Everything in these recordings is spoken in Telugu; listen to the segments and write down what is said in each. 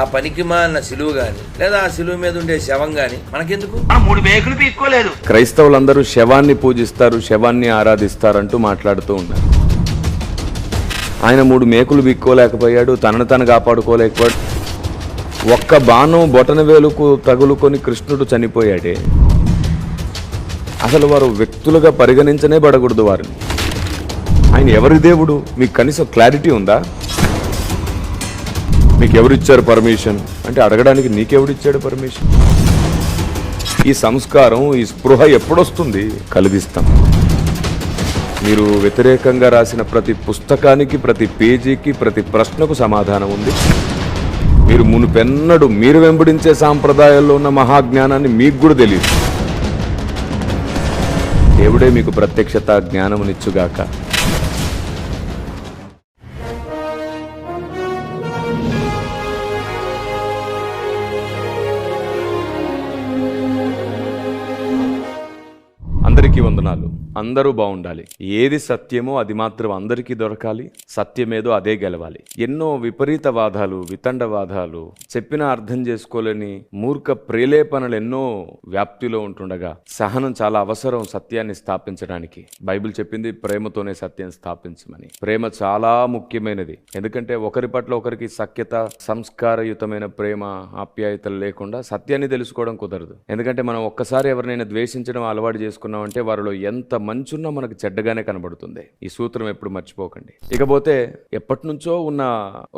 ఆ పనికి మాలిన సిలువ గాని లేదా ఆ సిలువ మీద ఉండే శవం గాని మనకెందుకు? మూడు మేకులు పీక్కోలేదు క్రైస్తవులందరూ శవాన్ని పూజిస్తారు శవాన్ని ఆరాధిస్తారంటూ మాట్లాడుతూ ఉన్నారు. ఆయన మూడు మేకులు బిక్కోలేకపోయాడు తనను తను కాపాడుకోలేకపోయాడు. ఒక్క బాణం బొటన వేలుకు తగులుకొని కృష్ణుడు చనిపోయాడే. అసలు వారు వ్యక్తులుగా పరిగణించనే పడకూడదు వారిని. ఆయన ఎవరి దేవుడు? మీకు కనీసం క్లారిటీ ఉందా? మీకు ఎవరిచ్చారు పర్మిషన్? అంటే అడగడానికి నీకెవడిచ్చాడు పర్మిషన్? ఈ సంస్కారం ఈ స్పృహ ఎప్పుడొస్తుంది? కలిగిస్తాం. మీరు వ్యతిరేకంగా రాసిన ప్రతి పుస్తకానికి ప్రతి పేజీకి ప్రతి ప్రశ్నకు సమాధానం ఉంది. మీరు మునుపెన్నడు మీరు వెంబడించే సాంప్రదాయాల్లో ఉన్న మహాజ్ఞానాన్ని మీకు కూడా తెలియదు. దేవుడే మీకు ప్రత్యక్షత జ్ఞానమునిచ్చుగాక. అందరూ బాగుండాలి. ఏది సత్యమో అది మాత్రం అందరికీ దొరకాలి. సత్యమేదో అదే గెలవాలి. ఎన్నో విపరీత వాదాలు వితండవాదాలు చెప్పినా అర్థం చేసుకోలేని మూర్ఖ ప్రేలేపనలు ఎన్నో వ్యాప్తిలో ఉంటుండగా సహనం చాలా అవసరం సత్యాన్ని స్థాపించడానికి. బైబిల్ చెప్పింది ప్రేమతోనే సత్యం స్థాపించమని. ప్రేమ చాలా ముఖ్యమైనది. ఎందుకంటే ఒకరి పట్ల ఒకరికి సఖ్యత సంస్కారయుతమైన ప్రేమ ఆప్యాయతలు లేకుండా సత్యాన్ని తెలుసుకోవడం కుదరదు. ఎందుకంటే మనం ఒక్కసారి ఎవరినైనా ద్వేషించడం అలవాటు చేసుకున్నామంటే వారిలో ఎంత మంచున్నా మనకు చెడ్డగానే కనబడుతుంది. ఈ సూత్రం ఎప్పుడు మర్చిపోకండి. ఇకపోతే ఎప్పటి నుంచో ఉన్న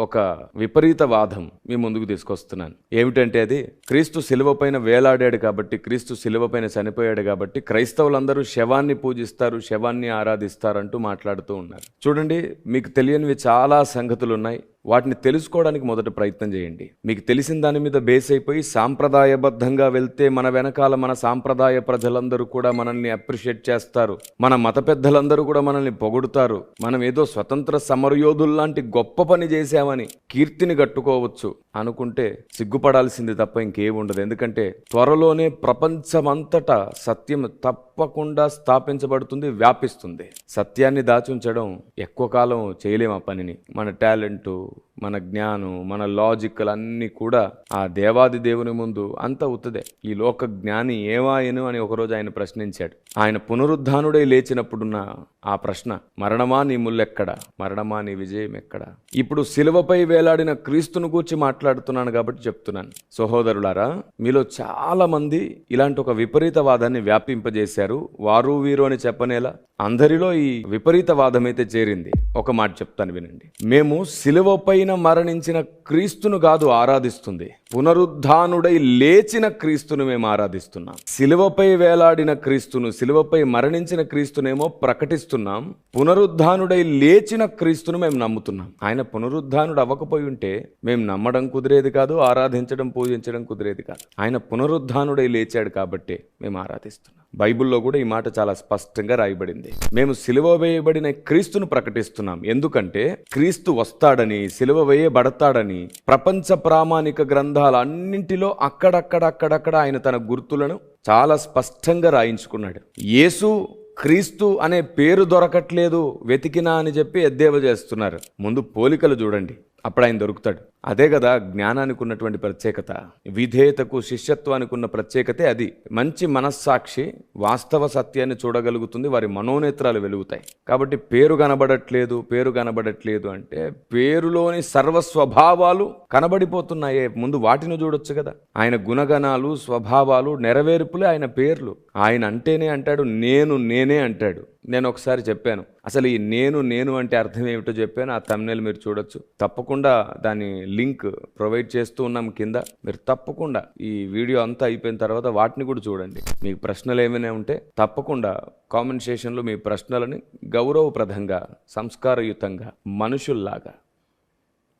ఒక విపరీత వాదం మీ ముందుకు తీసుకొస్తున్నాను. ఏమిటంటే అది క్రీస్తు శిలువ పైన వేలాడాడు కాబట్టి క్రీస్తు శిలువ పైన చనిపోయాడు కాబట్టి క్రైస్తవులందరూ శవాన్ని పూజిస్తారు శవాన్ని ఆరాధిస్తారంటూ మాట్లాడుతూ ఉన్నారు. చూడండి మీకు తెలియనివి చాలా సంగతులు ఉన్నాయి వాటిని తెలుసుకోవడానికి మొదట ప్రయత్నం చేయండి. మీకు తెలిసిన దాని మీద బేస్ అయిపోయి సాంప్రదాయబద్ధంగా వెళ్తే మన వెనకాల మన సాంప్రదాయ ప్రజలందరూ కూడా మనల్ని అప్రిషియేట్ చేస్తారు. మన మత పెద్దలందరూ కూడా మనల్ని పొగుడుతారు. మనం ఏదో స్వతంత్ర సమరయోధుల్లాంటి గొప్ప పని చేశామని కీర్తిని కట్టుకోవచ్చు అనుకుంటే సిగ్గుపడాల్సింది తప్ప ఇంకేం ఉండదు. ఎందుకంటే త్వరలోనే ప్రపంచమంతటా సత్యం తప్పకుండా స్థాపించబడుతుంది వ్యాపిస్తుంది. సత్యాన్ని దాచుంచడం ఎక్కువ కాలం చేయలేము ఆ పనిని. మన టాలెంటు మన జ్ఞానం మన లాజికల్ అన్నీ కూడా ఆ దేవాది దేవుని ముందు అంత ఉత్తదే. ఈ లోక జ్ఞాని ఏవాయను అని ఒకరోజు ఆయన ప్రశ్నించాడు. ఆయన పునరుద్ధానుడై లేచినప్పుడున్న ఆ ప్రశ్న మరణమా నీ ముల్లెక్కడ? మరణమా నీ విజయం ఎక్కడ ఇప్పుడు శిలువపై వేలాడిన క్రీస్తును గూర్చి మాట్లాడుతున్నాను కాబట్టి చెప్తున్నాను. సహోదరులారా మీలో చాలా మంది ఇలాంటి ఒక విపరీతవాదాన్ని వ్యాపింపజేశారు. వారు వీరు అని చెప్పనేలా అందరిలో ఈ విపరీతవాదం అయితే చేరింది. ఒక మాట చెప్తాను వినండి. మేము శిలువ పైన మరణించిన క్రీస్తును కాదు ఆరాధిస్తుంది. పునరుద్ధానుడై లేచిన క్రీస్తును మేము ఆరాధిస్తున్నాం. శిలువపై వేలాడిన క్రీస్తును శిలువపై మరణించిన క్రీస్తునేమో ప్రకటిస్తున్నాం. పునరుద్ధానుడై లేచిన క్రీస్తును మేము నమ్ముతున్నాం. ఆయన పునరుద్ధానుడు అవ్వకపోయి ఉంటే మేము నమ్మడం కుదిరేది కాదు ఆరాధించడం పూజించడం కుదిరేది కాదు. ఆయన పునరుద్ధానుడై లేచాడు కాబట్టి మేము ఆరాధిస్తున్నాం. బైబిల్లో కూడా ఈ మాట చాలా స్పష్టంగా రాయబడింది. మేము సిలువ వేయబడిన క్రీస్తును ప్రకటిస్తున్నాం. ఎందుకంటే క్రీస్తు వస్తాడని సిలువ వేయబడతాడని ప్రపంచ ప్రామాణిక గ్రంథాలన్నింటిలో అక్కడక్కడ అక్కడక్కడ ఆయన తన గుర్తులను చాలా స్పష్టంగా రాయించుకున్నాడు. యేసు క్రీస్తు అనే పేరు దొరకట్లేదు వెతికినా అని చెప్పి ఎద్దేవా చేస్తున్నారు. ముందు పోలికలు చూడండి. అప్పుడు ఆయన దొరుకుతాడు. అదే కదా జ్ఞానానికి ఉన్నటువంటి ప్రత్యేకత. విధేయతకు శిష్యత్వానికి ఉన్న ప్రత్యేకతే అది. మంచి మనస్సాక్షి వాస్తవ సత్యాన్ని చూడగలుగుతుంది వారి మనోనేత్రాలు వెలుగుతాయి. కాబట్టి పేరు కనబడట్లేదు పేరు కనబడట్లేదు అంటే పేరులోని సర్వస్వభావాలు కనబడిపోతున్నాయే. ముందు వాటిని చూడొచ్చు కదా. ఆయన గుణగణాలు స్వభావాలు నెరవేర్పులే ఆయన పేర్లు. ఆయన అంటేనే అంటాడు నేను నేనే అంటాడు. నేను ఒకసారి చెప్పాను. అసలు ఈ నేను నేను అంటే అర్థం ఏమిటో చెప్పాను. ఆ తమ్నేల్ మీరు చూడొచ్చు. తప్పకుండా దాని లింక్ ప్రొవైడ్ చేస్తూ ఉన్నాం కింద. మీరు తప్పకుండా ఈ వీడియో అంతా అయిపోయిన తర్వాత వాటిని కూడా చూడండి. మీకు ప్రశ్నలు ఏమైనా ఉంటే తప్పకుండా కామెంట్ సెషన్లో మీ ప్రశ్నలని గౌరవప్రదంగా సంస్కారయుతంగా మనుషుల్లాగా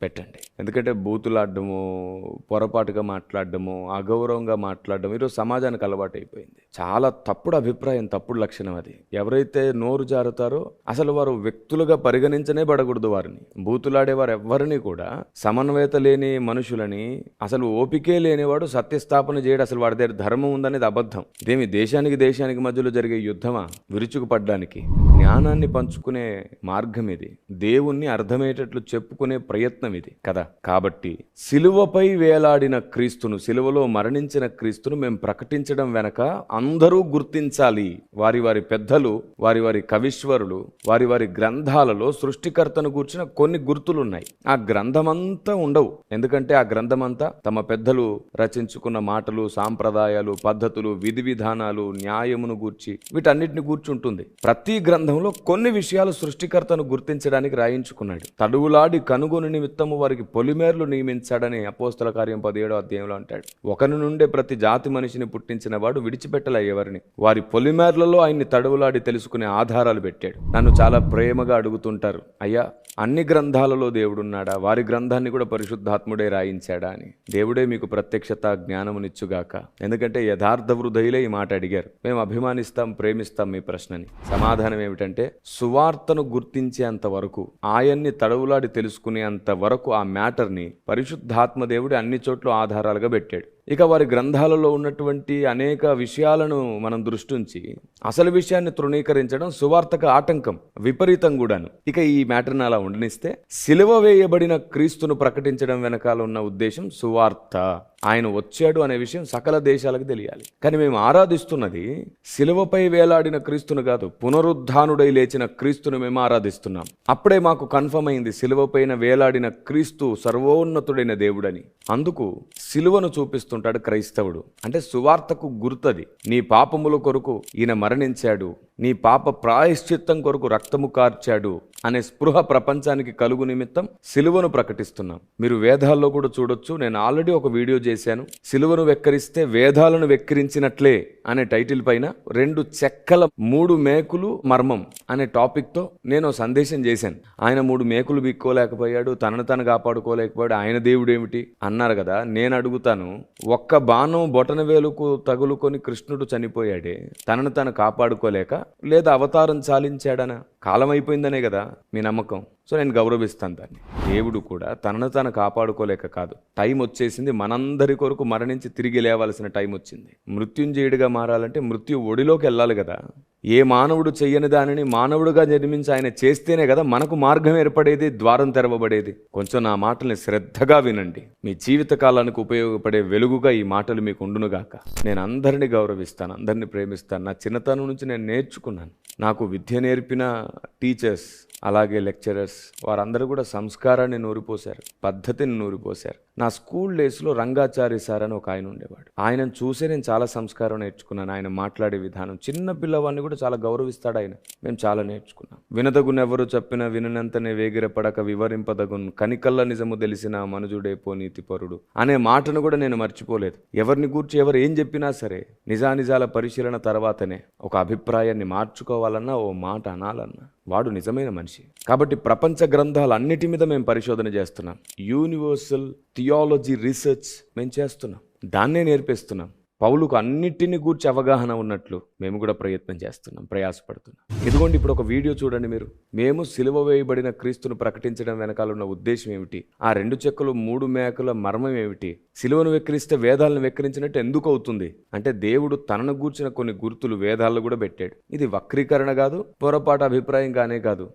పెట్టండి. ఎందుకంటే బూతులాడము పొరపాటుగా మాట్లాడడము అగౌరవంగా మాట్లాడడం ఈరోజు సమాజానికి అలవాటు అయిపోయింది. చాలా తప్పుడు అభిప్రాయం తప్పుడు లక్షణం అది. ఎవరైతే నోరు జారుతారో అసలు వారు వ్యక్తులుగా పరిగణించనే పడకూడదు వారిని. బూతులాడేవారు ఎవరిని కూడా సమన్వయత లేని మనుషులని అసలు ఓపికే లేనివాడు సత్యస్థాపన చేయడు అసలు వాడి దగ్గర ధర్మం ఉందనేది అబద్ధం. ఇదేమి దేశానికి దేశానికి మధ్యలో జరిగే యుద్ధమా? విరుచుకుపడ్డానికి. జ్ఞానాన్ని పంచుకునే మార్గం ఇది. దేవుణ్ణి అర్థమయ్యేటట్లు చెప్పుకునే ప్రయత్నం ప్రయత్నం ఇది కదా? కాబట్టి సిలువపై వేలాడిన క్రీస్తును సిలువలో మరణించిన క్రీస్తును మేము ప్రకటించడం వెనక అందరూ గుర్తించాలి. వారి వారి పెద్దలు వారి వారి కవీశ్వరులు వారి వారి గ్రంథాలలో సృష్టికర్తను కూర్చిన కొన్ని గుర్తులున్నాయి. ఆ గ్రంథమంతా ఉండవు. ఎందుకంటే ఆ గ్రంథమంతా తమ పెద్దలు రచించుకున్న మాటలు సాంప్రదాయాలు పద్ధతులు విధి విధానాలు న్యాయమును గూర్చి వీటన్నిటిని గూర్చి ఉంటుంది ప్రతి గ్రంథంలో కొన్ని విషయాలు సృష్టికర్తను గుర్తించడానికి రాయించుకున్నాడు. తడువులాడి కనుగొని నిమిత్తము వారికి పొలిమేర్లు నియమించాడని అపోస్తల కార్యం పదిహేడో అధ్యాయంలో అంటాడు. ఒకరి నుండే ప్రతి జాతి మనిషిని పుట్టించిన వాడు విడిచిపెట్టలే ఎవరిని. వారి పొలిమేర్లలో ఆయన్ని తడవులాడి తెలుసుకునే ఆధారాలు పెట్టాడు. నన్ను చాలా ప్రేమగా అడుగుతుంటారు. అయ్యా అన్ని గ్రంథాలలో దేవుడున్నాడా? వారి గ్రంథాన్ని కూడా పరిశుద్ధాత్ముడే రాయించాడా అని. దేవుడే మీకు ప్రత్యక్షత జ్ఞానమునిచ్చుగాక. ఎందుకంటే యథార్థ వృధయులే ఈ మాట అడిగారు. మేము అభిమానిస్తాం ప్రేమిస్తాం మీ ప్రశ్నని. సమాధానం ఏమిటంటే సువార్తను గుర్తించేంత వరకు ఆయన్ని తడవులాడి తెలుసుకునేంత వరకు ఆ మ్యాటర్ని పరిశుద్ధాత్మదేవుడు అన్ని చోట్ల ఆధారాలుగా పెట్టాడు. ఇక వారి గ్రంథాలలో ఉన్నటువంటి అనేక విషయాలను మనం దృష్టించి అసలు విషయాన్ని తృణీకరించడం సువార్తక ఆటంకం విపరీతం కూడాను. ఇక ఈ మ్యాటర్ని అలా ఉండనిస్తే సిలువ వేయబడిన క్రీస్తును ప్రకటించడం వెనకాల ఉన్న ఉద్దేశం సువార్త. ఆయన వచ్చాడు అనే విషయం సకల దేశాలకు తెలియాలి. కానీ మేము ఆరాధిస్తున్నది సిలువపై వేలాడిన క్రీస్తును కాదు పునరుద్ధానుడై లేచిన క్రీస్తును మేము ఆరాధిస్తున్నాం. అప్పుడే మాకు కన్ఫర్మ్ అయింది సిలువపైన వేలాడిన క్రీస్తు సర్వోన్నతుడైన దేవుడని. అందుకు సిలువను చూస్తుంటాడు క్రైస్తవుడు. అంటే సువార్తకు గుర్తది. నీ పాపముల కొరకు ఈయన మరణించాడు. నీ పాప ప్రాయశ్చిత్తం కొరకు రక్తము కార్చాడు. అనే స్పృహ ప్రపంచానికి కలుగు నిమిత్తం సిలువను ప్రకటిస్తున్నాం. మీరు వేదాల్లో కూడా చూడొచ్చు నేను ఆల్రెడీ ఒక వీడియో చేశాను. సిలువను వెక్కరిస్తే వేదాలను వెక్కిరించినట్లే అనే టైటిల్ పైన రెండు చెక్కల మూడు మేకులు మర్మం అనే టాపిక్తో నేను సందేశం చేశాను. ఆయన మూడు మేకులు బిక్కోలేకపోయాడు తనను తను కాపాడుకోలేకపోయాడు. ఆయన దేవుడు ఏమిటి అన్నారు కదా నేను అడుగుతాను ఒక్క బాణం బొటన వేలుకు తగులుకొని కృష్ణుడు చనిపోయాడే తనను తను కాపాడుకోలేక లేదా అవతారం చాలించాడనా? కాలం అయిపోయిందనే కదా. మీ నమ్మకం. సో నేను గౌరవిస్తాను దాన్ని. దేవుడు కూడా తనను తాను కాపాడుకోలేక కాదు. టైం వచ్చేసింది. మనందరి కొరకు మరణించి తిరిగి లేవాల్సిన టైం వచ్చింది. మృత్యుంజయుడిగా మారాలంటే మృత్యు ఒడిలోకి వెళ్ళాలి కదా. ఏ మానవుడు చెయ్యని దానిని మానవుడుగా జన్మించి ఆయన చేస్తేనే కదా మనకు మార్గం ఏర్పడేది ద్వారం తెరవబడేది. కొంచెం నా మాటల్ని శ్రద్ధగా వినండి. మీ జీవిత కాలానికి ఉపయోగపడే వెలుగుగా ఈ మాటలు మీకు ఉండునుగాక. నేను అందరిని గౌరవిస్తాను అందరిని ప్రేమిస్తాను. నా చిన్నతనం నుంచి నేను నేర్చుకున్నాను. నాకు విద్య నేర్పిన టీచర్స్ అలాగే లెక్చరర్స్ వారందరూ కూడా సంస్కారాన్ని నూరిపోశారు పద్ధతిని నూరిపోశారు. నా స్కూల్ డేస్లో రంగాచారి సార్ అని ఒక ఆయన ఉండేవాడు. ఆయనను చూసే నేను చాలా సంస్కారం నేర్చుకున్నాను. ఆయన మాట్లాడే విధానం చిన్న పిల్లవాడిని కూడా చాలా గౌరవిస్తాడు ఆయన. మేము చాలా నేర్చుకున్నాం. వినదగునెవరు చెప్పిన విననంతనే వేగిరపడక వివరింపదగును. కనికల్ల నిజము తెలిసిన మనుజుడే పోనీతి పరుడు అనే మాటను కూడా నేను మర్చిపోలేదు. ఎవరిని గూర్చి ఎవరు ఏం చెప్పినా సరే నిజానిజాల పరిశీలన తర్వాతనే ఒక అభిప్రాయాన్ని మార్చుకోవాలన్నా ఓ మాట అనాలన్నా వాడు నిజమైన మనిషి. కాబట్టి ప్రపంచ గ్రంథాలు అన్నిటి మీద మేము పరిశోధన చేస్తున్నాం. యూనివర్సల్ థియాలజీ రీసెర్చ్ మేము చేస్తున్నాం. దాన్నే నేర్పిస్తున్నాం. పౌలుకు అన్నిటిని గూర్చి అవగాహన ఉన్నట్లు మేము కూడా ప్రయత్నం చేస్తున్నాం ప్రయాసపడుతున్నాం. ఇదిగోండి ఇప్పుడు ఒక వీడియో చూడండి మీరు. మేము సిలువ వేయబడిన క్రీస్తును ప్రకటించడం వెనకాల ఉన్న ఉద్దేశం ఏమిటి? ఆ రెండు చెక్కలు మూడు మేకల మర్మం ఏమిటి? సిలువను వెక్కిరిస్తే వేదాలను వెక్కిరించినట్టు ఎందుకు అవుతుంది? అంటే దేవుడు తనను గూర్చిన కొన్ని గుర్తులు వేదాల్లో కూడా పెట్టాడు. ఇది వక్రీకరణ కాదు పొరపాటు అభిప్రాయం కానే కాదు.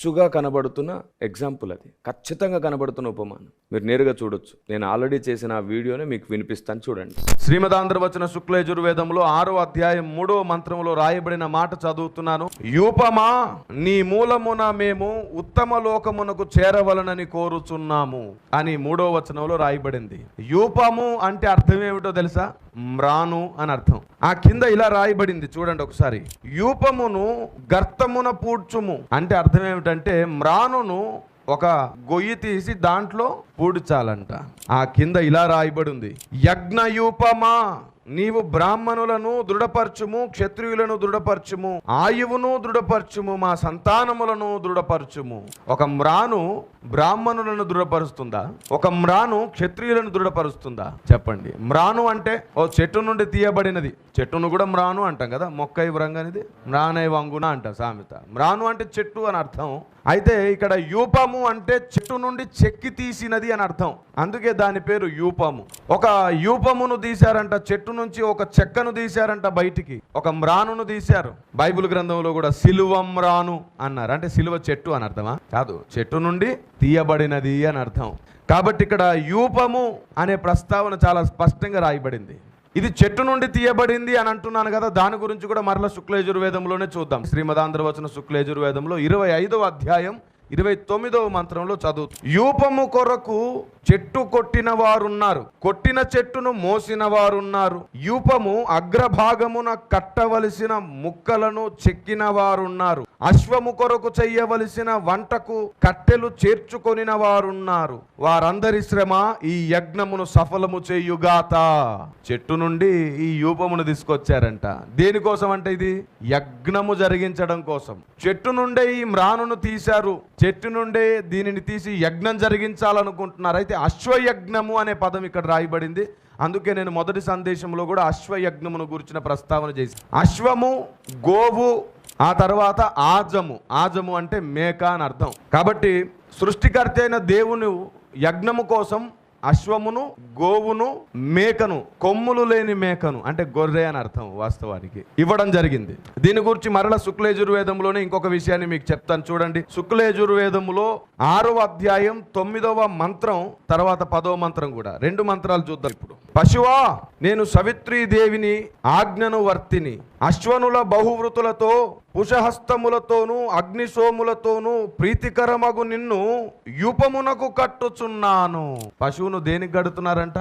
అచ్చుగా కనబడుతున్న ఎగ్జాంపుల్ అది. ఖచ్చితంగా కనబడుతున్న ఉపమానం. మీరు నేరుగా చూడొచ్చు. నేను ఆల్రెడీ చేసిన ఆ వీడియోని మీకు వినిపిస్తాను చూడండి. శ్రీమదాంధ్రవచన శుక్లయజుర్వేదంలో ఆరో అధ్యాయం మూడో మంత్రంలో రాయబడిన మాట చదువుతున్నాను. యూపమా నీ మూలమున మేము ఉత్తమ లోకమునకు చేరవలనని కోరుచున్నాము అని మూడో వచనంలో రాయబడింది. యూపము అంటే అర్థం ఏమిటో తెలుసా? మ్రాను అని అర్థం. ఆ కింద ఇలా రాయబడింది చూడండి ఒకసారి. యూపమును గర్తమున పూడ్చుము. అంటే అర్థం ఏమిటంటే మ్రానును ఒక గొయ్యి తీసి దాంట్లో పూడ్చాలంట. ఆ కింద ఇలా రాయబడి ఉంది. యజ్ఞయూపమా నీవు బ్రాహ్మణులను దృఢపరచుము క్షత్రియులను దృఢపరచుము ఆయువును దృఢపరచుము మా సంతానములను దృఢపరచుము. ఒక మ్రాను బ్రాహ్మణులను దృఢపరుస్తుందా? ఒక మ్రాను క్షత్రియులను దృఢపరుస్తుందా? చెప్పండి. మ్రాను అంటే ఓ చెట్టు నుండి తీయబడినది. చెట్టును కూడా మ్రాను అంటాం కదా? మొక్క ఇవ్వరంగానిది? మ్రానై వంగున అంటాం సామెత. మ్రాను అంటే చెట్టు అని అర్థం. అయితే ఇక్కడ యూపము అంటే చెట్టు నుండి చెక్కి తీసినది అని అర్థం. అందుకే దాని పేరు యూపము. ఒక యూపమును తీశారంట చెట్టు చెట్టు నుంచి ఒక చెక్కను తీశారంట బయటికి. ఒక మ్రానును తీశారు. బైబిల్ గ్రంథంలో కూడా సిలువ మ్రాను అన్నారు. అంటే సిలువ చెట్టు అని అర్థమా? కాదు చెట్టు నుండి తీయబడినది అని అర్థం. కాబట్టి ఇక్కడ యూపము అనే ప్రస్తావన చాలా స్పష్టంగా రాయబడింది. ఇది చెట్టు నుండి తీయబడింది అని అంటున్నాను కదా దాని గురించి కూడా మరల శుక్లయజుర్వేదంలోనే చూద్దాం. శ్రీమదాంధ్రవచన శుక్లయజుర్వేదంలో ఇరవై ఐదవ అధ్యాయం ఇరవై తొమ్మిదవ మంత్రంలో చదువు యూపము కొరకు చెట్టు కొట్టిన వారున్నారు కొట్టిన చెట్టును మోసిన వారున్నారు యూపము అగ్రభాగమున కట్టవలసిన ముక్కలను చెక్కిన వారున్నారు అశ్వము కొరకు చెయ్యవలసిన వంటకు కట్టెలు చేర్చుకొనిన వారున్నారు వారందరి శ్రమ ఈ యజ్ఞమును సఫలము చేయుగాత చెట్టు నుండి ఈ యూపమును తీసుకొచ్చారంట. దేనికోసం అంటే ఇది? యజ్ఞము జరిగించడం కోసం. చెట్టు నుండే ఈ మ్రానును తీశారు. చెట్టు నుండే దీనిని తీసి యజ్ఞం జరిగించాలనుకుంటున్నారు. అయితే అశ్వయజ్ఞము అనే పదం ఇక్కడ రాయబడింది. అందుకే నేను మొదటి సందేశంలో కూడా అశ్వయజ్ఞమును గురించిన ప్రస్తావన చేసి అశ్వము గోవు ఆ తర్వాత ఆజము. ఆజము అంటే మేక అని అర్థం. కాబట్టి సృష్టికర్త అయిన దేవుని యజ్ఞము కోసం అశ్వమును గోవును మేకను కొమ్ములు లేని మేకను అంటే గొర్రె అని అర్థం వాస్తవానికి ఇవ్వడం జరిగింది. దీని గురించి మరల శుక్లయజుర్వేదంలోనే ఇంకొక విషయాన్ని మీకు చెప్తాను చూడండి. శుక్లయజుర్వేదములో ఆరవ అధ్యాయం తొమ్మిదవ మంత్రం తర్వాత పదవ మంత్రం కూడా. రెండు మంత్రాలు చూద్దాం ఇప్పుడు. పశువా నేను సవిత్రీ దేవిని ఆజ్ఞను వర్తిని. అశ్వనుల బహువృతులతో పుషహస్తములతోనూ అగ్నిశోములతోనూ ప్రీతికరమగు నిన్ను యూపమునకు కట్టుచున్నాను. పశువును దేనికి కడుతున్నారంట?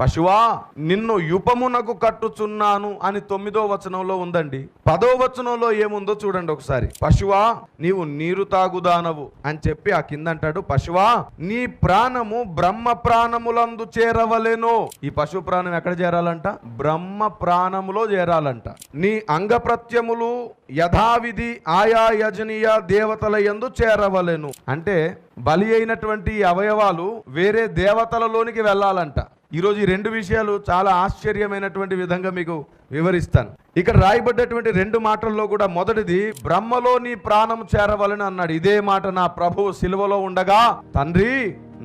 పశువా నిన్ను యుపమునకు కట్టుచున్నాను అని తొమ్మిదో వచనంలో ఉందండి. పదో వచనంలో ఏముందో చూడండి ఒకసారి. పశువా నీవు నీరు తాగుదానవు అని చెప్పి ఆ కింద అంటాడు పశువా నీ ప్రాణము బ్రహ్మ ప్రాణములందు చేరవలేను. ఈ పశు ప్రాణం ఎక్కడ చేరాలంట? బ్రహ్మ ప్రాణములో చేరాలంట. నీ అంగ ప్రత్యములు యథావిధి ఆయా యజనీయ దేవతల యందు చేరవలేను. అంటే బలి అయినటువంటి అవయవాలు వేరే దేవతలలోనికి వెళ్ళాలంట. ఈరోజు ఈ రెండు విషయాలు చాలా ఆశ్చర్యమైనటువంటి విధంగా మీకు వివరిస్తాను. ఇక్కడ రాయబడ్డటువంటి రెండు మాటల్లో కూడా మొదటిది బ్రహ్మలో నీ ప్రాణం చేరవలని అన్నాడు. ఇదే మాట నా ప్రభువు సిలువలో ఉండగా తండ్రి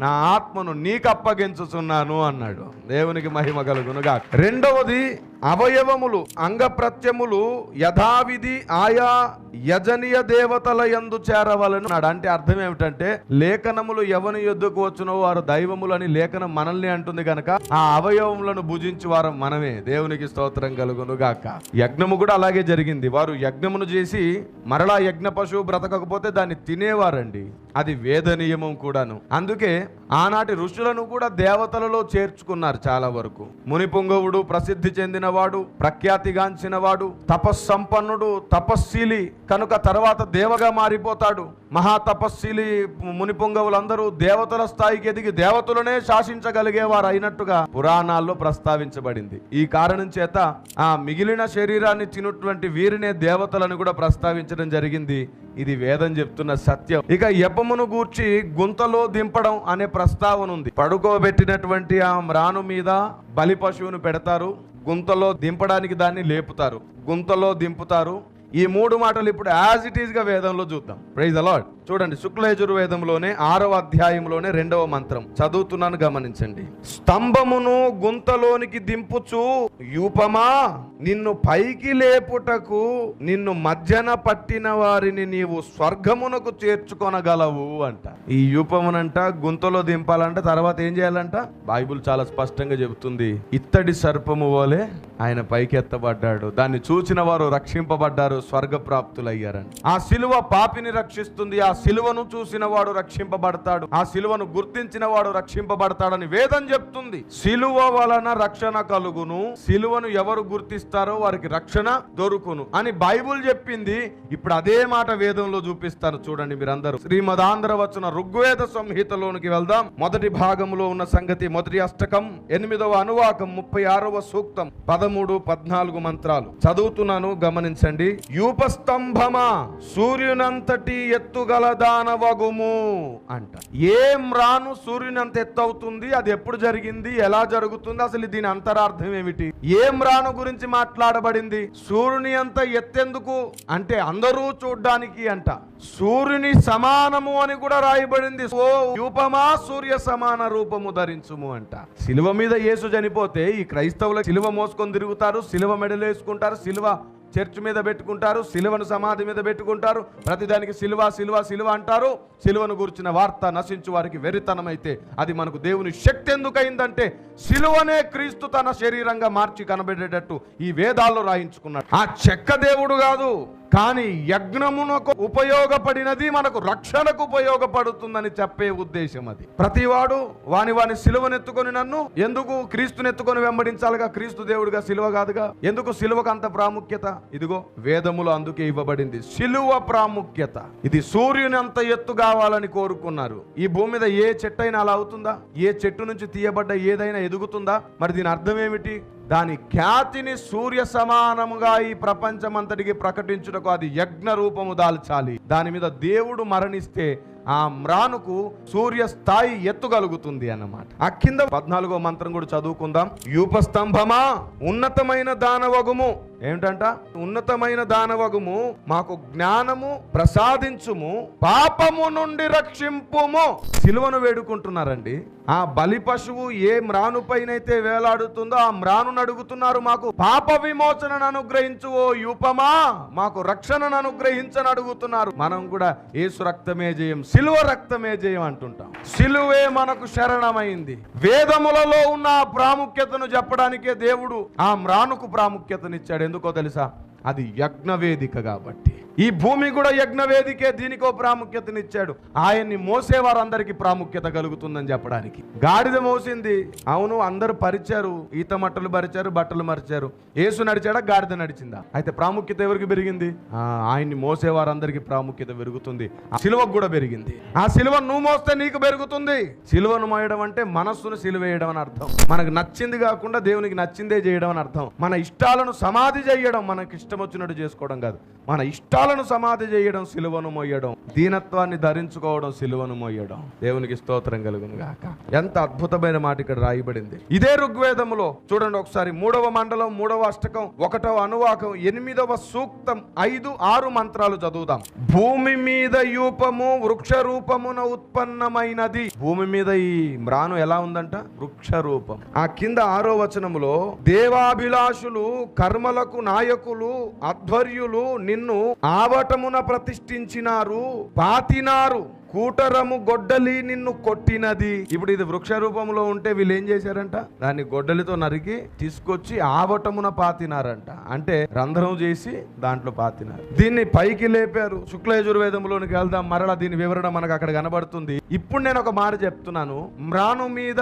నా ఆత్మను నీకు అప్పగించుచున్నాను అన్నాడు. దేవునికి మహిమ కలుగునుగా రెండవది అవయవములు అంగప్రత్యములు యథావిధి ఆయా యజనీయ దేవతల యందు చేరవలను నాడు అంటే అర్థం ఏమిటంటే లేఖనములు ఎవని ఎద్దుకు వచ్చినో వారు దైవములు అని లేఖనం మనల్ని అంటుంది కనుక ఆ అవయవములను భుజించి వారు మనమే. దేవునికి స్తోత్రం కలుగును గాక. యజ్ఞము కూడా అలాగే జరిగింది. వారు యజ్ఞమును చేసి మరలా యజ్ఞ పశువు బ్రతకకపోతే దాన్ని తినేవారండి. అది వేదనీయమం కూడాను. అందుకే ఆనాటి ఋషులను కూడా దేవతలలో చేర్చుకున్నారు చాలా వరకు. మునిపుంగవుడు ప్రసిద్ధి చెందిన వాడు ప్రఖ్యాతిగాంచినవాడు తపస్సంపన్నుడు తపస్శీలి కనుక తర్వాత దేవగా మారిపోతాడు. మహా తపస్శీలి మునిపుంగవులందరూ దేవతల స్థాయికి ఎదిగి దేవతలనే శాసించగలిగేవారు అయినట్టుగా పురాణాల్లో ప్రస్తావించబడింది. ఈ కారణం చేత ఆ మిగిలిన శరీరాన్ని తినటువంటి వీరినే దేవతలను కూడా ప్రస్తావించడం జరిగింది. ఇది వేదం చెప్తున్న సత్యం. ఇక ఎపమును గూర్చి గుంతలో దింపడం అనే ప్రస్తావన ఉంది పడుకోబెట్టినటువంటి ఆ మ్రాను మీద బలి పశువును పెడతారు. గుంతలో దింపడానికి దాన్ని లేపుతారు. గుంతలో దింపుతారు. ఈ మూడు మాటలు ఇప్పుడు యాజ్ ఇట్ ఈస్గా వేదంలో చూద్దాం. ప్రైజ్ అలాడ్ చూడండి శుక్లయజుర్వేదంలోనే ఆరవ అధ్యాయంలోనే రెండవ మంత్రం. చదువుతున్నాను గమనించండి. స్తంభమును గుంతలోనికి దింపుచు యూపమా నిన్ను పైకి లేపుటకు నిన్ను మధ్యన పట్టిన వారిని నీవు స్వర్గమునకు చేర్చుకొనగలవు అంట. ఈ యూపమునంట గుంతలో దింపాలంట తర్వాత ఏం చేయాలంట? బైబిల్ చాలా స్పష్టంగా చెబుతుంది ఇత్తడి సర్పము వలె ఆయన పైకెత్తబడ్డాడు. దాన్ని చూసిన వారు రక్షింపబడ్డారు స్వర్గప్రాప్తులయ్యారని. ఆ సిలువ పాపిని రక్షిస్తుంది ఆ సిలువను చూసిన వాడు రక్షింపబడతాడు ఆ సిలువను గుర్తించిన వాడు రక్షింపబడతాడని వేదం చెప్తుంది. సిలువ వలన రక్షణ కలుగును సిలువను ఎవరు గుర్తిస్తారో వారికి రక్షణ దొరుకును అని బైబుల్ చెప్పింది. ఇప్పుడు అదే మాట వేదంలో చూపిస్తాను చూడండి మీరందరూ. శ్రీమదాంధ్ర వచ్చిన ఋగ్వేద సంహితలోనికి వెళ్దాం. మొదటి భాగంలో ఉన్న సంగతి మొదటి అష్టకం ఎనిమిదవ అనువాకం ముప్పై ఆరవ సూక్తం పదం పదమూడు పద్నాలుగు మంత్రాలు. చదువుతున్నాను గమనించండి. యూపస్తంభమా సూర్యునంతటి ఎత్తుగల దానవగుము అంట. ఏం రాను సూర్యునంత ఎత్తు అవుతుంది అది ఎప్పుడు జరిగింది ఎలా జరుగుతుంది అసలు దీని అంతరార్థం ఏమిటి? ఏం రాను గురించి మాట్లాడబడింది సూర్యుని అంత ఎత్తెందుకు అంటే అందరూ చూడ్డానికి అంట. సూర్యుని సమానము అని కూడా రాయబడింది. ఓ రూపమా సూర్య సమాన రూపము ధరించుము అంట. శిలువ మీద యేసు చనిపోతే ఈ క్రైస్తవుల శిలువ మోసుకొని తిరుగుతారు శిలువ మెడలు వేసుకుంటారు సిలువ చర్చ్ మీద పెట్టుకుంటారు సిలువను సమాధి మీద పెట్టుకుంటారు. ప్రతిదానికి సిలువ సిలువ సిలువ అంటారు. సిలువను గురించిన వార్త నశించు వారికి వెరితనమైతే అది మనకు దేవుని శక్తి ఎందుకైందంటే సిలువనే క్రీస్తు తన శరీరంగా మార్చి కనబడేటట్టు ఈ వేదాల్లో రాయించుకున్నాడు. ఆ చెక్క దేవుడు కాదు. కానీ యజ్ఞమునకు ఉపయోగపడినది మనకు రక్షణకు ఉపయోగపడుతుందని చెప్పే ఉద్దేశం అది. ప్రతివాడు వాని వాని సిలువనెత్తుకొని నన్ను ఎందుకు క్రీస్తునెత్తుకొని వెంబడించాలిగా? క్రీస్తు దేవుడిగా సిలువ కాదుగా? ఎందుకు సిలువకు అంత ప్రాముఖ్యత? ఇదిగో వేదములు అందుకే ఇవ్వబడింది. సిలువ ప్రాముఖ్యత. ఇది సూర్యుని అంత ఎత్తు కావాలని కోరుకున్నారు. ఈ భూమి మీద ఏ చెట్టు అయినా అలా అవుతుందా? ఏ చెట్టు నుంచి తీయబడ్డ ఏదైనా ఎదుగుతుందా? మరి దీని అర్థం ఏమిటి? దాని ఖ్యాతిని సూర్య సమానముగా ఈ ప్రపంచమంతటికి ప్రకటించుటకు అది యజ్ఞ రూపము దాల్చాలి. దాని మీద దేవుడు మరణిస్తే ఆ మ్రానుకు సూర్య స్థాయి ఎత్తుగలుగుతుంది అన్నమాట. ఆ కింద పద్నాలుగో మంత్రం కూడా చదువుకుందాం. యూపస్తంభమా ఉన్నతమైన దానవగుము. ఏమిటంట? ఉన్నతమైన దానవగుము మాకు జ్ఞానము ప్రసాదించుము పాపము నుండి రక్షింపుము. సిలువను వేడుకుంటున్నారండి. ఆ బలి పశువు ఏ మ్రాను పైనైతే వేలాడుతుందో ఆ మ్రాను అడుగుతున్నారు మాకు పాప విమోచనను అనుగ్రహించు ఓ యూపమా. మాకు రక్షణను అనుగ్రహించని అడుగుతున్నారు. మనం కూడా ఏసు రక్తమే జయం. సిలువ రక్తమే జయం అంటుంటాం. సిలువే మనకు శరణమైంది. వేదములలో ఉన్న ఆ ప్రాముఖ్యతను చెప్పడానికే దేవుడు ఆ మ్రానుకు ప్రాముఖ్యతనిచ్చాడు. ఎందుకో తెలుసా? అది యజ్ఞవేదిక కాబట్టి. ఈ భూమి కూడా యజ్ఞవేదికే దీనికో ప్రాముఖ్యతనిచ్చాడు. ఆయన్ని మోసేవారందరికీ ప్రాముఖ్యత కలుగుతుందని చెప్పడానికి. గాడిద మోసింది. అవును అందరూ పరిచారు. ఈత మట్టలు పరిచారు బట్టలు మరిచారు. ఏసు నడిచాడా గాడిద నడిచిందా? అయితే ప్రాముఖ్యత ఎవరికి పెరిగింది? ఆయన్ని మోసేవారందరికీ ప్రాముఖ్యత పెరుగుతుంది. ఆ సిలువకు కూడా పెరిగింది. ఆ సిలువ నువ్వు మోస్తే నీకు పెరుగుతుంది. సిలువను మోయడం అంటే మనస్సును సిలువేయడం అని అర్థం. మనకు నచ్చింది కాకుండా దేవునికి నచ్చిందే చేయడం అని అర్థం. మన ఇష్టాలను సమాధి చేయడం మనకి ఇష్టం వచ్చినట్టు చేసుకోవడం కాదు. మన ఇష్టాలు ఇష్టాలను సమాధి చేయడం సిలువను మోయడం దీనత్వాన్ని ధరించుకోవడం సిలువను మోయడం దేవునికి స్తోత్రం కలుగును గాక. ఎంత అద్భుతమైన మాట ఇక్కడ రాయబడింది. ఇదే ఋగ్వేదములో చూడండి ఒకసారి మూడవ మండలం మూడవ అష్టకం ఒకటవ అనువాకం ఎనిమిదవ సూక్తం ఐదు ఆరు మంత్రాలు చదువుదాం. భూమి మీద యూపము వృక్ష రూపమున ఉత్పన్నమైనది. భూమి మీద ఈ మ్రాను ఎలా ఉందంట? వృక్ష రూపం ఆ కింద ఆరో వచనములో దేవాభిలాషులు కర్మలకు నాయకులు అధ్వర్యులు నిన్ను ఆవటమున ప్రతిష్ఠించినారు పాతినారు. కూటరము గొడ్డలి నిన్ను కొట్టినది. ఇప్పుడు ఇది వృక్ష రూపంలో ఉంటే వీళ్ళు ఏం చేశారంట? దాన్ని గొడ్డలితో నరికి తీసుకొచ్చి ఆవటమున పాతినారంట. అంటే రంధ్రం చేసి దాంట్లో పాతినారు. దీన్ని పైకి లేపారు. శుక్లయజుర్వేదంలోనికి వెళ్దాం. మరలా దీని వివరణ మనకు అక్కడ కనబడుతుంది. ఇప్పుడు నేను ఒక మాట చెప్తున్నాను. మ్రాను మీద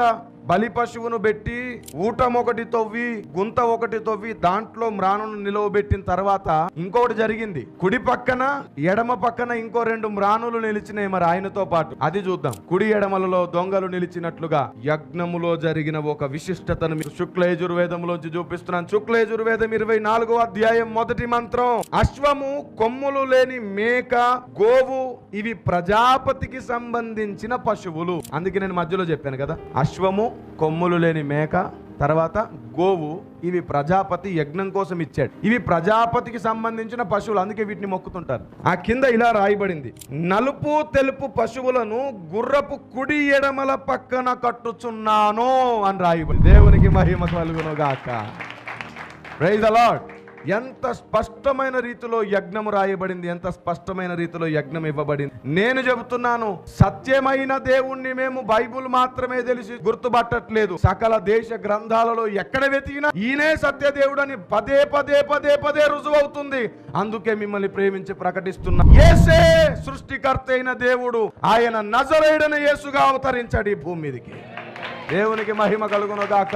బలి పశువును పెట్టి ఊటం ఒకటి తవ్వి గుంత ఒకటి తవ్వి దాంట్లో మ్రానును నిలవబెట్టిన తర్వాత ఇంకొకటి జరిగింది. కుడి పక్కన ఎడమ పక్కన ఇంకో రెండు మ్రాణులు నిలిచినాయి. మరి ఆయనతో పాటు. అది చూద్దాం. కుడి ఎడమలలో దొంగలు నిలిచినట్లుగా యజ్ఞములో జరిగిన ఒక విశిష్టతను మీకు శుక్ల యజుర్వేదంలోంచి చూపిస్తున్నాను. శుక్ల యజుర్వేదం ఇరవై నాలుగో అధ్యాయం మొదటి మంత్రం. అశ్వము కొమ్ములు లేని మేక గోవు ఇవి ప్రజాపతికి సంబంధించిన పశువులు. అందుకే నేను మధ్యలో చెప్పాను కదా. అశ్వము కొమ్ములు లేని మేక తర్వాత గోవు ఇవి ప్రజాపతి యజ్ఞం కోసం ఇచ్చాడు. ఇవి ప్రజాపతికి సంబంధించిన పశువులు అందుకే వీటిని మొక్కుతుంటారు. ఆ కింద ఇలా రాయబడింది. నలుపు తెలుపు పశువులను గుర్రపు కుడి ఎడమల పక్కన కట్టుచున్నాను అని రాయబడి దేవునికి మహిమ కలుగును గాక ప్రైజ్ అలాడ్ ఎంత స్పష్టమైన రీతిలో యజ్ఞము రాయబడింది ఎంత స్పష్టమైన రీతిలో యజ్ఞం ఇవ్వబడింది. నేను చెబుతున్నాను సత్యమైన దేవుణ్ణి మేము బైబుల్ మాత్రమే తెలిసి గుర్తుపట్టట్లేదు. సకల దేశ గ్రంథాలలో ఎక్కడ వెతికినా ఈయనే సత్య దేవుడని పదే పదే పదే పదే రుజువు అవుతుంది. అందుకే మిమ్మల్ని ప్రేమించి ప్రకటిస్తున్నా. ఏసే సృష్టికర్త అయిన దేవుడు ఆయన నజరేడన యేసుగా అవతరించాడు ఈ భూమి మీదకి. దేవునికి మహిమ కలుగునగాక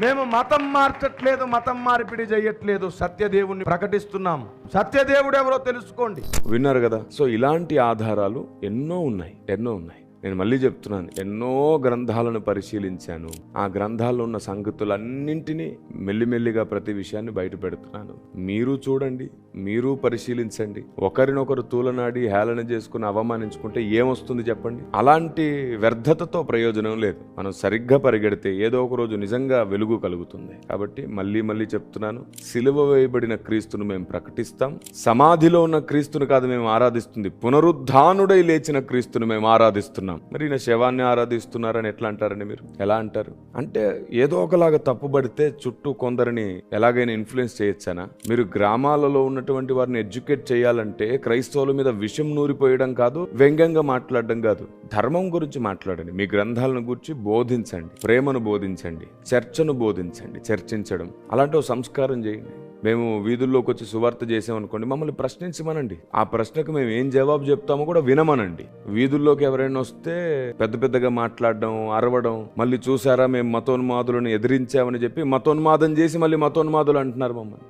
మేము మతం మార్చట్లేదు మతం మార్పిడి చేయట్లేదు సత్యదేవుణ్ణి ప్రకటిస్తున్నాం. సత్యదేవుడు ఎవరో తెలుసుకోండి. విన్నారు కదా? సో ఇలాంటి ఆధారాలు ఎన్నో ఉన్నాయి ఎన్నో ఉన్నాయి. నేను మళ్ళీ చెప్తున్నాను ఎన్నో గ్రంథాలను పరిశీలించాను. ఆ గ్రంథాల్లో ఉన్న సంగతులన్నింటినీ మెల్లిమెల్లిగా ప్రతి విషయాన్ని బయట పెడుతున్నాను. మీరు చూడండి మీరు పరిశీలించండి. ఒకరినొకరు తూలనాడి హేళన చేసుకుని అవమానించుకుంటే ఏమొస్తుంది చెప్పండి? అలాంటి వ్యర్థతతో ప్రయోజనం లేదు. మనం సరిగ్గా పరిగెడితే ఏదో ఒక రోజు నిజంగా వెలుగు కలుగుతుంది. కాబట్టి మళ్ళీ మళ్ళీ చెప్తున్నాను సిలువ వేయబడిన క్రీస్తును మేము ప్రకటిస్తాం. సమాధిలో ఉన్న క్రీస్తును కాదు మేము ఆరాధిస్తుంది. పునరుద్ధానుడై లేచిన క్రీస్తును మేము ఆరాధిస్తున్నాం. మరి ఈయన శవాన్ని ఆరాధిస్తున్నారని ఎట్లా అంటారండి మీరు? ఎలా అంటారు? అంటే ఏదో ఒకలాగా తప్పుబడితే చుట్టూ కొందరిని ఎలాగైనా ఇన్ఫ్లుయెన్స్ చేయొచ్చానా? మీరు గ్రామాలలో ఉన్నటువంటి వారిని ఎడ్యుకేట్ చేయాలంటే క్రైస్తవుల మీద విషం నూరిపోయడం కాదు వ్యంగ్యంగా మాట్లాడడం కాదు. ధర్మం గురించి మాట్లాడండి. మీ గ్రంథాలను గురించి బోధించండి. ప్రేమను బోధించండి. చర్చను బోధించండి. చర్చించడం. అలాంటి సంస్కారం చేయండి. మేము వీధుల్లోకి వచ్చి సువార్త చేసామనుకోండి మమ్మల్ని ప్రశ్నించమనండి. ఆ ప్రశ్నకు మేము ఏం జవాబు చెప్తామో కూడా వినమనండి. వీధుల్లోకి ఎవరైనా వస్తే పెద్ద పెద్దగా మాట్లాడడం అరవడం మళ్ళీ చూసారా మేము మతోన్మాదులను ఎదిరించామని చెప్పి మతోన్మాదం చేసి మళ్ళీ మతోన్మాదులు అంటున్నారు మమ్మల్ని.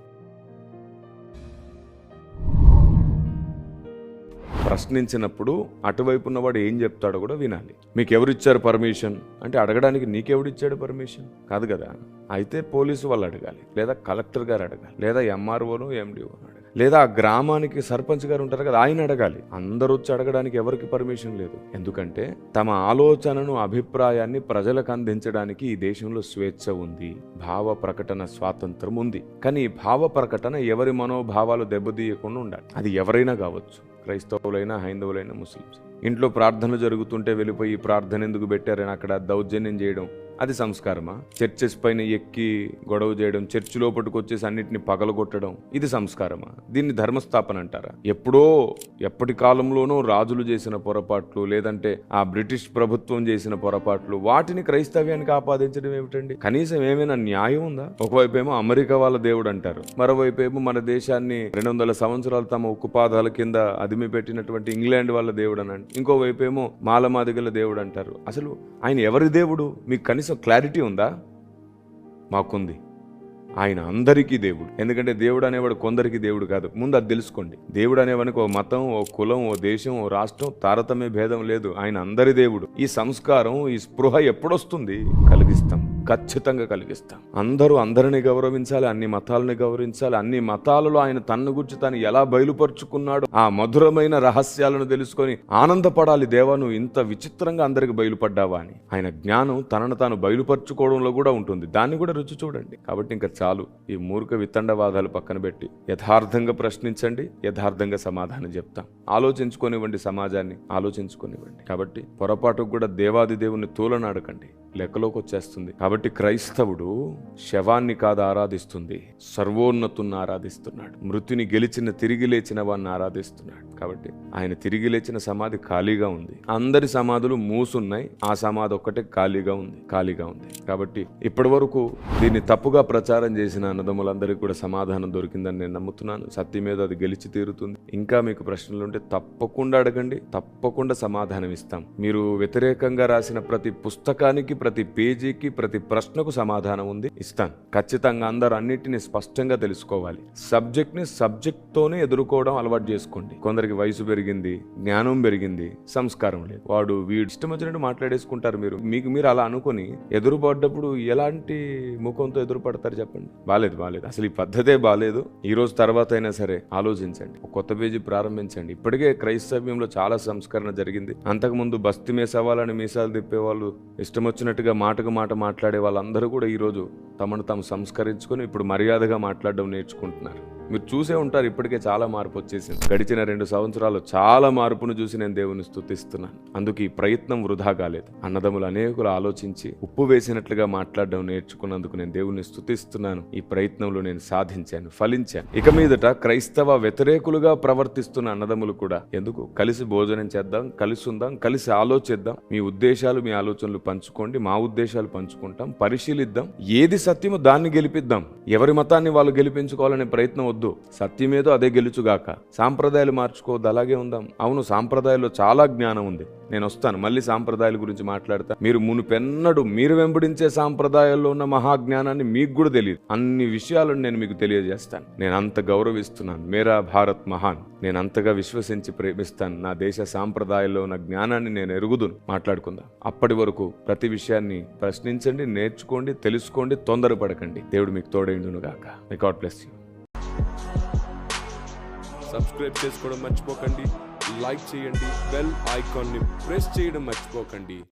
ప్రశ్నించినప్పుడు అటువైపు ఉన్నవాడు ఏం చెప్తాడో కూడా వినాలి. మీకు ఎవరిచ్చారు పర్మిషన్? అంటే అడగడానికి నీకెవడిచ్చాడు పర్మిషన్? కాదు కదా. అయితే పోలీసు వాళ్ళు అడగాలి. లేదా కలెక్టర్ గారు అడగాలి. లేదా ఎంఆర్ఓను ఎండిఓ అడగాలి. లేదా ఆ గ్రామానికి సర్పంచ్ గారు ఉంటారు కదా ఆయన అడగాలి. అందరూ వచ్చి అడగడానికి ఎవరికి పర్మిషన్ లేదు. ఎందుకంటే తమ ఆలోచనను అభిప్రాయాన్ని ప్రజలకు అందించడానికి ఈ దేశంలో స్వేచ్ఛ ఉంది. భావ ప్రకటన స్వాతంత్రం ఉంది. కానీ ఈ భావ ప్రకటన ఎవరి మనోభావాలు దెబ్బతీయకుండా ఉండాలి. అది ఎవరైనా కావచ్చు. క్రైస్తవులైనా హైందవులైనా ముస్లిమ్స్. ఇంట్లో ప్రార్థనలు జరుగుతుంటే వెళ్ళిపోయి ప్రార్థన ఎందుకు పెట్టారని అక్కడ దౌర్జన్యం చేయడం అది సంస్కారమా? చర్చెస్ పైన ఎక్కి గొడవ చేయడం చర్చి లోపలికి వచ్చేసి అన్నిటిని పగలగొట్టడం ఇది సంస్కారమా? దీన్ని ధర్మస్థాపన అంటారా? ఎప్పుడో ఎప్పటి కాలంలోనూ రాజులు చేసిన పొరపాట్లు లేదంటే ఆ బ్రిటిష్ ప్రభుత్వం చేసిన పొరపాట్లు వాటిని క్రైస్తవ్యానికి ఆపాదించడం ఏమిటండి? కనీసం ఏమైనా న్యాయం ఉందా? ఒకవైపు ఏమో అమెరికా వాళ్ళ దేవుడు అంటారు. మరోవైపు ఏమో మన దేశాన్ని రెండు వందల సంవత్సరాలు తమ ఉక్కుపాదాల కింద అదిమి పెట్టినటువంటి ఇంగ్లాండ్ వాళ్ళ దేవుడు అని ఇంకోవైపు ఏమో మాలమాదిగల దేవుడు అంటారు. అసలు ఆయన ఎవరి దేవుడు? మీకు కనీసం క్లారిటీ ఉందా? మాకుంది. ఆయన అందరికీ దేవుడు. ఎందుకంటే దేవుడు అనేవాడు కొందరికి దేవుడు కాదు. ముందు అది తెలుసుకోండి. దేవుడు అనేవానికి ఓ మతం ఓ కులం ఓ దేశం ఓ రాష్ట్రం తారతమ్య భేదం లేదు. ఆయన అందరి దేవుడు. ఈ సంస్కారం ఈ స్పృహ ఎప్పుడొస్తుంది? కలిగిస్తాం. ఖచ్చితంగా కలిగిస్తాం. అందరూ అందరిని గౌరవించాలి అన్ని మతాలని గౌరవించాలి అన్ని మతాలలో ఆయన తన్ను గురించి తను ఎలా బయలుపరుచుకున్నాడు ఆ మధురమైన రహస్యాలను తెలుసుకొని ఆనందపడాలి దేవా నువ్వు ఇంత విచిత్రంగా అందరికి బయలుపడ్డావా అని. ఆయన జ్ఞానం తనను తాను బయలుపరుచుకోవడంలో కూడా ఉంటుంది. దాన్ని కూడా రుచి చూడండి. కాబట్టి ఇంకా చాలు. ఈ మూర్ఖ వితండవాదాలు పక్కన పెట్టి యథార్థంగా ప్రశ్నించండి యథార్థంగా సమాధానం చెప్తాం. ఆలోచించుకొనివ్వండి సమాజాన్ని ఆలోచించుకొనివ్వండి. కాబట్టి పొరపాటుకు కూడా దేవాది దేవుని తూలనాడకండి. లెక్కలోకి వచ్చేస్తుంది కాబట్టి క్రైస్తవుడు శవాన్ని కాదు ఆరాధిస్తుంది. సర్వోన్నతుని ఆరాధిస్తున్నాడు. మృతిని గెలిచిన తిరిగి లేచిన వాడిని ఆరాధిస్తున్నాడు. కాబట్టి ఆయన తిరిగి లేచిన సమాధి ఖాళీగా ఉంది. అందరి సమాధులు మూసున్నాయి. ఆ సమాధి ఒక్కటే ఖాళీగా ఉంది. ఖాళీగా ఉంది. కాబట్టి ఇప్పటి వరకు దీన్ని తప్పుగా ప్రచారం చేసిన అన్నదమ్ములందరికీ కూడా సమాధానం దొరికిందని నేను నమ్ముతున్నాను. సత్యం మీద అది గెలిచి తీరుతుంది. ఇంకా మీకు ప్రశ్నలు ఉంటే తప్పకుండా అడగండి. తప్పకుండా సమాధానం ఇస్తాం. మీరు వ్యతిరేకంగా రాసిన ప్రతి పుస్తకానికి ప్రతి పేజీకి ప్రతి ప్రశ్నకు సమాధానం ఉంది. ఇస్తాను. ఖచ్చితంగా అందరూ అన్నిటిని స్పష్టంగా తెలుసుకోవాలి. సబ్జెక్ట్ని సబ్జెక్ట్ తోనే ఎదుర్కోవడం అలవాటు చేసుకోండి. కొందరికి వయసు పెరిగింది జ్ఞానం పెరిగింది సంస్కారం లేదు. వాడు వీడు ఇష్టం వచ్చినట్టు మాట్లాడేసుకుంటారు మీరు. మీకు మీరు అలా అనుకొని ఎదురుపడ్డప్పుడు ఎలాంటి ముఖంతో ఎదురుపడతారు చెప్పండి? బాలేదు బాలేదు. అసలు ఈ పద్ధతే బాగాలేదు ఈ రోజు తర్వాత అయినా సరే ఆలోచించండి. ఒక కొత్త పేజీ ప్రారంభించండి. ఇప్పటికే క్రైస్తవ్యంలో చాలా సంస్కరణ జరిగింది. అంతకుముందు బస్తి మీసవాలని మీసాలు తిప్పేవాళ్ళు ఇష్టం అన్నట్టుగా మాటకు మాట మాట్లాడే వాళ్ళందరూ కూడా ఈరోజు తమను తాము సంస్కరించుకొని ఇప్పుడు మర్యాదగా మాట్లాడడం నేర్చుకుంటున్నారు. మీరు చూసే ఉంటారు ఇప్పటికే చాలా మార్పు వచ్చేసింది. గడిచిన రెండు సంవత్సరాలు చాలా మార్పును చూసి నేను దేవుని స్థుతిస్తున్నాను. అందుకు ఈ ప్రయత్నం వృధా కాలేదు. అన్నదమ్ములు అనేకులు ఆలోచించి ఉప్పు వేసినట్లుగా మాట్లాడడం నేర్చుకున్నందుకు నేను దేవుని స్థుతిస్తున్నాను. ఈ ప్రయత్నంలో నేను సాధించాను ఫలించాను. ఇక మీదట క్రైస్తవ వ్యతిరేకులుగా ప్రవర్తిస్తున్న అన్నదమ్ములు కూడా ఎందుకు? కలిసి భోజనం చేద్దాం కలిసి ఉందాం కలిసి ఆలోచిద్దాం. మీ ఉద్దేశాలు మీ ఆలోచనలు పంచుకోండి. మా ఉద్దేశాలు పంచుకుంటాం పరిశీలిద్దాం. ఏది సత్యమో దాన్ని గెలిపిద్దాం. ఎవరి మతాన్ని వాళ్ళు గెలిపించుకోవాలనే ప్రయత్నం వద్దు. సత్యమేదో అదే గెలుచుగాక. సాంప్రదాయాలు మార్చుకోవద్దు అలాగే ఉందాం. అవును సాంప్రదాయాల్లో చాలా జ్ఞానం ఉంది. నేను వస్తాను మళ్ళీ సాంప్రదాయాల గురించి మాట్లాడతా. మీరు మునుపెన్నడు మీరు వెంబడించే సాంప్రదాయాల్లో ఉన్న మహాజ్ఞానాన్ని మీకు కూడా తెలియదు. అన్ని విషయాలను నేను మీకు తెలియజేస్తాను. నేను అంత గౌరవిస్తున్నాను. మేరా భారత్ మహాన్. నేను అంతగా విశ్వసించి ప్రేమిస్తాను. నా దేశ సాంప్రదాయాల్లో ఉన్న జ్ఞానాన్ని నేను ఎరుగుదును. మాట్లాడుకుందాం. అప్పటి వరకు ప్రతి విషయాన్ని ప్రశ్నించండి నేర్చుకోండి తెలుసుకోండి తొందరపడకండి. దేవుడు మీకు తోడైండును గాక may God bless you subscribe చేసుకోవడం మర్చిపోకండి. లైక్ చేయండి. బెల్ ఐకాన్ని ప్రెస్ చేయడం మర్చిపోకండి.